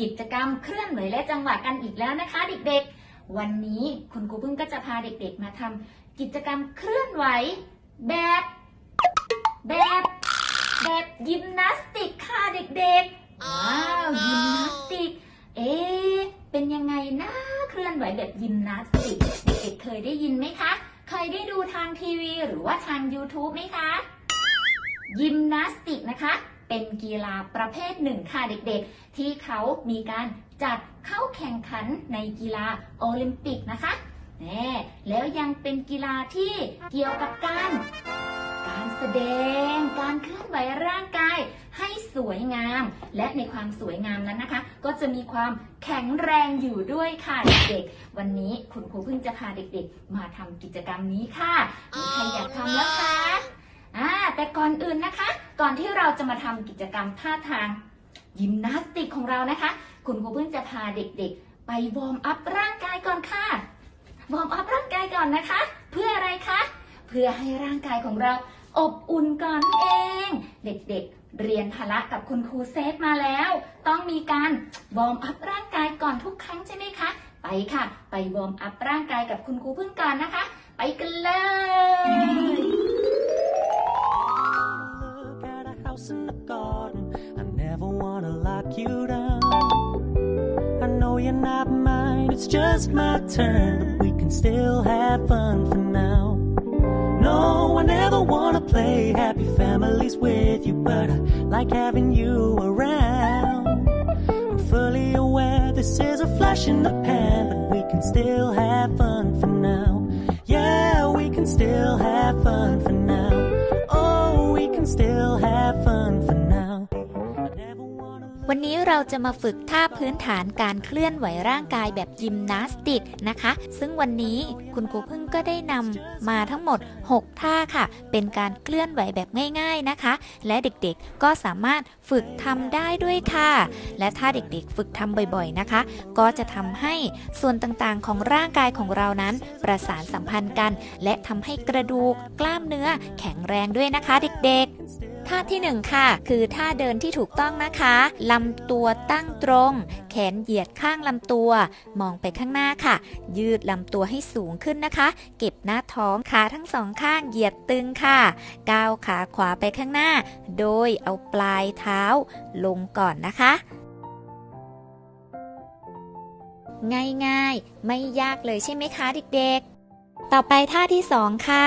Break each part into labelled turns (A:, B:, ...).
A: กิจกรรมเคลื่อนไหวและจังหวะกันอีกแล้วนะคะ เด็กๆ วันนี้คุณครูพึ่งก็จะพาเด็กๆมาทำกิจกรรมเคลื่อนไหว แบบ แบบ แบบยิมนาสติกค่ะเด็กๆ ว้าวยิมนาสติก เอ๊เป็นยังไงนะเคลื่อนไหวแบบยิมนาสติก เด็กๆเคยได้ยินไหมคะ เคยได้ดูทางทีวีหรือว่าทาง YouTube ไหมคะ ยิมนาสติกนะคะ เป็นกีฬาประเภทหนึ่งค่ะเด็กๆ ที่เขามีการจัดเข้าแข่งขันในกีฬาโอลิมปิกนะคะแน่แล้วยังเป็นกีฬาที่เกี่ยวกับการการแสดง การเคลื่อนไหวร่างกายให้สวยงาม และในความสวยงามนั้นนะคะ ก็จะมีความแข็งแรงอยู่ด้วยค่ะเด็กๆ วันนี้คุณครูเพิ่งจะพาเด็กๆ มาทำกิจกรรมนี้ค่ะมีใครอยากทำแล้วคะอ่าแต่ก่อนอื่นนะคะ ก่อนที่เราจะมาทำกิจกรรมท่าทางยิมนาสติกของเรานะคะ คุณครูเพิ่งจะพาเด็กๆ ไปวอร์มอัพร่างกายก่อนค่ะ วอร์มอัพร่างกายก่อนนะคะ เพื่ออะไรคะ เพื่อให้ร่างกายของเราอบอุ่นก่อนนั่นเอง เด็กๆ เรียนพละกับคุณครูเซฟมาแล้ว ต้องมีการวอร์มอัพร่างกายก่อนทุกครั้งใช่ไหมคะ ไปค่ะ ไปวอร์มอัพร่างกายกับคุณครูพึ่งก่อนนะคะ ไปกันเลย
B: you down. I know you're not mine, it's just my turn. But we can still have fun for now. No, I never wanna play happy families with you, but I like having you around. I'm fully aware this is a flash in the pan, but we can still have fun
C: วันนี้เราจะมาฝึกท่าพื้นฐานการเคลื่อนไหวร่างกายแบบยิมนาสติกนะคะ ซึ่งวันนี้คุณครูพึ่งก็ได้นำมาทั้งหมด 6 ท่าค่ะ เป็นการเคลื่อนไหวแบบง่าย ๆนะคะ และเด็กๆก็สามารถฝึกทำได้ด้วยค่ะ และถ้าเด็กๆฝึกทำบ่อยๆนะคะ ก็จะทำให้ส่วนต่างๆของร่างกายของเรานั้น ประสานสัมพันธ์กัน และทำให้กระดูกกล้ามเนื้อแข็งแรงด้วยนะคะเด็กๆ ท่าที่หนึ่งค่ะ คือท่าเดินที่ถูกต้องนะคะลำตัวตั้งตรง แขนเหยียดข้างลำตัว มองไปข้างหน้าค่ะ ยืดลำตัวให้สูงขึ้นนะคะ เก็บหน้าท้องขาทั้งสองข้างเหยียดตึงค่ะก้าวขาขวาไปข้างหน้า โดยเอาปลายเท้าลงก่อนนะคะง่ายๆ ไม่ยากเลยใช่ไหมคะเด็กๆ ต่อไปท่าที่สองค่ะ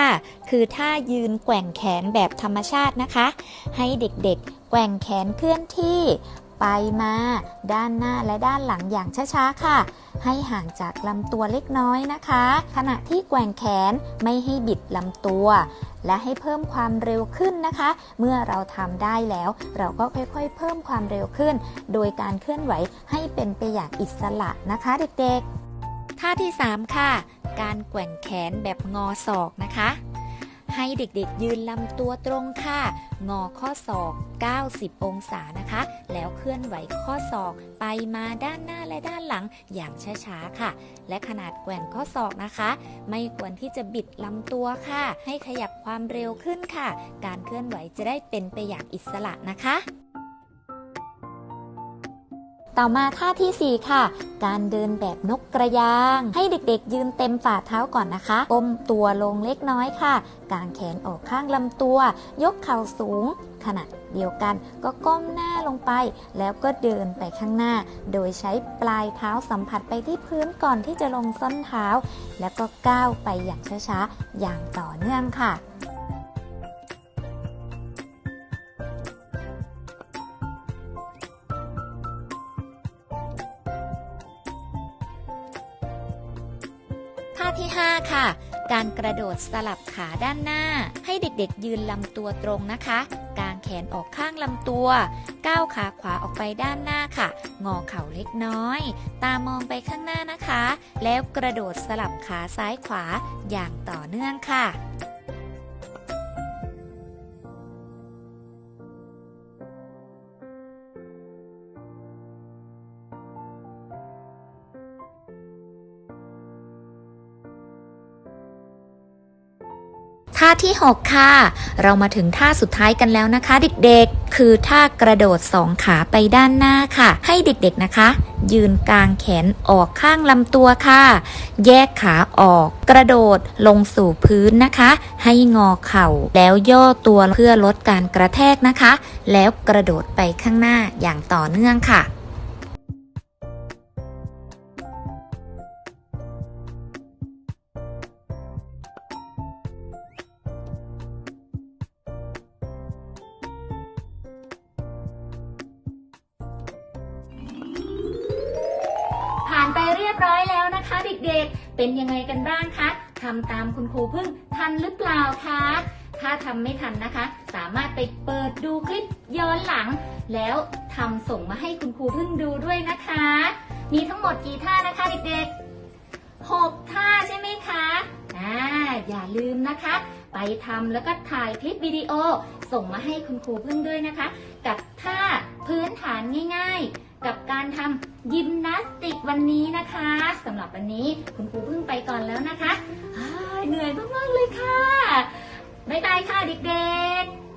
C: คือท่ายืนแกว่งแขนแบบธรรมชาตินะคะ ให้เด็กๆ แกว่งแขนเคลื่อนที่ ไปมาด้านหน้าและด้านหลังอย่างช้าๆค่ะ ให้ห่างจากลำตัวเล็กน้อยนะคะ ขณะที่แกว่งแขนไม่ให้บิดลำตัว และให้เพิ่มความเร็วขึ้นนะคะ เมื่อเราทำได้แล้ว เราก็ค่อยๆ เพิ่มความเร็วขึ้น โดยการเคลื่อนไหวให้เป็นไปอย่างอิสระนะคะ เด็กๆ ท่าที่ 3 ค่ะ การแกว่งแขนแบบงอศอกนะคะ ให้เด็กๆยืนลำตัวตรงค่ะ งอข้อศอก 90 องศานะคะ แล้วเคลื่อนไหวข้อศอกไปมาด้านหน้าและด้านหลังอย่างช้าๆค่ะ และขนาดแกว่งข้อศอกนะคะ ไม่ควรที่จะบิดลำตัวค่ะ ให้ขยับความเร็วขึ้นค่ะ การเคลื่อนไหวจะได้เป็นไปอย่างอิสระนะคะ ต่อมาท่าทีสี่ 4 ค่ะ การเดินแบบนกกระยาง ให้เด็กๆ ยืนเต็มฝ่าเท้าก่อนนะคะก้มตัวลงเล็กน้อยค่ะ กางแขนออกข้างลำตัว ยกเข่าสูง ขณะเดียวกันก็ก้มหน้าลงไป แล้วก็เดินไปข้างหน้า โดยใช้ปลายเท้าสัมผัสไปที่พื้นก่อนที่จะลงส้นเท้า แล้วก็ก้าวไปอย่างช้าๆ อย่างต่อเนื่องค่ะ ท่าที่ 5 ค่ะ การกระโดดสลับขาด้านหน้า ให้เด็กๆยืนลำตัวตรงนะคะ กางแขนออกข้างลำตัว ก้าวขาขวาออกไปด้านหน้าค่ะ งอเข่าเล็กน้อย ตามองไปข้างหน้านะคะ แล้วกระโดดสลับขาซ้ายขวาอย่างต่อเนื่องค่ะ ท่า
D: ที่ 6 ค่ะ เรามาถึงท่าสุดท้ายกันแล้วนะคะ เด็กๆ คือท่ากระโดดสองขาไปด้านหน้าค่ะ ให้เด็กๆนะคะ ยืนกลางแขนออกข้างลำตัวค่ะ แยกขาออก กระโดดลงสู่พื้นนะคะ ให้งอเข่าแล้วย่อตัวเพื่อลดการกระแทกนะคะ แล้วกระโดดไปข้างหน้าอย่างต่อเนื่องค่ะ
C: เรียบร้อยแล้วนะคะเด็กๆ เป็นยังไงกันบ้างคะทำตามคุณครูพึ่งทันหรือเปล่าคะ ถ้าทำไม่ทันนะคะ สามารถไปเปิดดูคลิปย้อนหลัง แล้วทำส่งมาให้คุณครูพึ่งดูด้วยนะคะ มีทั้งหมดกี่ท่านะคะเด็กๆ 6 ท่าใช่ไหมคะอ่าอย่าลืมนะคะ ไปทำแล้วก็ถ่ายคลิปวิดีโอ ส่งมาให้คุณครูพึ่งด้วยนะคะ กับท่าพื้นฐานง่าย ๆ การทำยิมนาสติกวันนี้นะคะสำหรับวันนี้คุณครูเพิ่งไปก่อนแล้วนะคะเหนื่อยมากๆเลยค่ะบ๊ายบายค่ะเด็กๆ